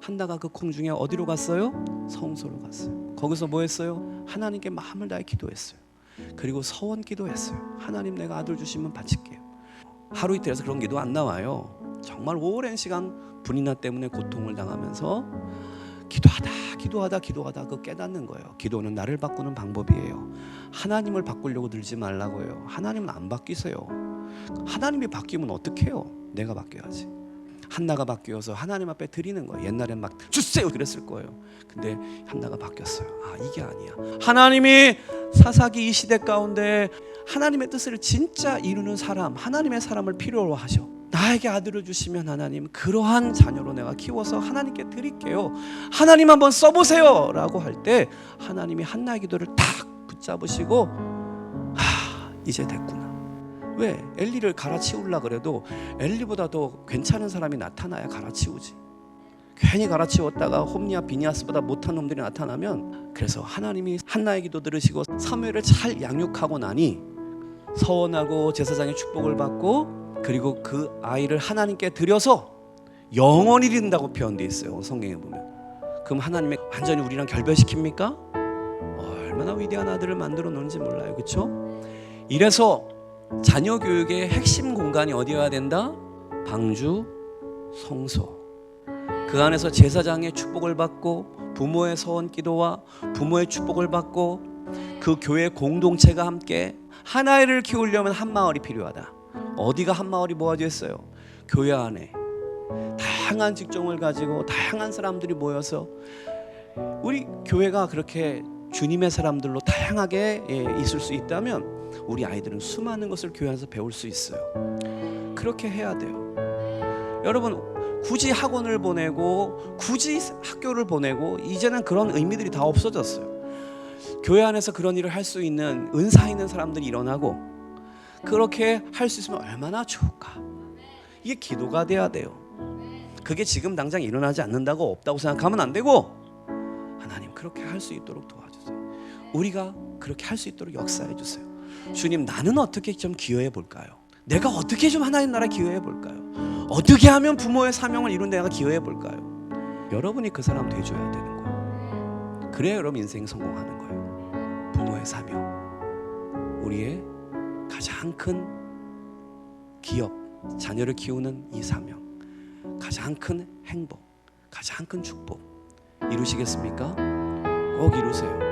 한나가 그 궁중에 어디로 갔어요? 성소로 갔어요. 거기서 뭐 했어요? 하나님께 마음을 다해 기도했어요. 그리고 서원 기도했어요. 하나님 내가 아들 주시면 바칠게요. 하루 이틀에서 그런 기도 안 나와요. 정말 오랜 시간 분이나 때문에 고통을 당하면서 기도하다 기도하다 기도하다 그 깨닫는 거예요. 기도는 나를 바꾸는 방법이에요. 하나님을 바꾸려고 들지 말라고요. 하나님은 안 바뀌세요. 하나님이 바뀌면 어떡해요? 내가 바뀌어야지. 한나가 바뀌어서 하나님 앞에 드리는 거예요. 옛날엔 막 주세요 그랬을 거예요. 근데 한나가 바뀌었어요. 아 이게 아니야. 하나님이 사사기 이 시대 가운데 하나님의 뜻을 진짜 이루는 사람, 하나님의 사람을 필요로 하셔. 나에게 아들을 주시면 하나님 그러한 자녀로 내가 키워서 하나님께 드릴게요. 하나님 한번 써보세요라고 할 때 하나님이 한나의 기도를 딱 붙잡으시고 하 이제 됐구나. 왜 엘리를 갈아치우려 그래도 엘리보다 더 괜찮은 사람이 나타나야 갈아치우지. 괜히 갈아치웠다가 홈리아 비니아스보다 못한 놈들이 나타나면 그래서 하나님이 한나의 기도 들으시고 사무엘을 잘 양육하고 나니 서원하고 제사장의 축복을 받고 그리고 그 아이를 하나님께 드려서 영원히 든다고 표현되어 있어요 성경에 보면 그럼 하나님이 완전히 우리랑 결별시킵니까? 얼마나 위대한 아들을 만들어 놓는지 몰라요 그렇죠? 이래서 자녀 교육의 핵심 공간이 어디여야 된다? 방주 성소 그 안에서 제사장의 축복을 받고 부모의 서원 기도와 부모의 축복을 받고 그 교회 공동체가 함께 하나를 키우려면 한 마을이 필요하다. 어디가 한 마을이 모아져 있어요? 교회 안에 다양한 직종을 가지고 다양한 사람들이 모여서 우리 교회가 그렇게 주님의 사람들로 다양하게 예, 있을 수 있다면 우리 아이들은 수많은 것을 교회 안에서 배울 수 있어요. 그렇게 해야 돼요. 여러분 굳이 학원을 보내고 굳이 학교를 보내고 이제는 그런 의미들이 다 없어졌어요. 교회 안에서 그런 일을 할 수 있는 은사 있는 사람들이 일어나고 그렇게 할 수 있으면 얼마나 좋을까. 이게 기도가 돼야 돼요. 그게 지금 당장 일어나지 않는다고 없다고 생각하면 안 되고 하나님 그렇게 할 수 있도록 도와주세요. 우리가 그렇게 할 수 있도록 역사해 주세요. 주님 나는 어떻게 좀 기여해 볼까요? 내가 어떻게 좀 하나님 나라 기여해 볼까요? 어떻게 하면 부모의 사명을 이룬 내가 기여해 볼까요? 여러분이 그 사람 돼줘야 되는 거예요. 그래야 여러분 인생 성공하는 거예요. 부모의 사명, 우리의 가장 큰 기업, 자녀를 키우는 이 사명, 가장 큰 행복, 가장 큰 축복 이루시겠습니까? 꼭 이루세요.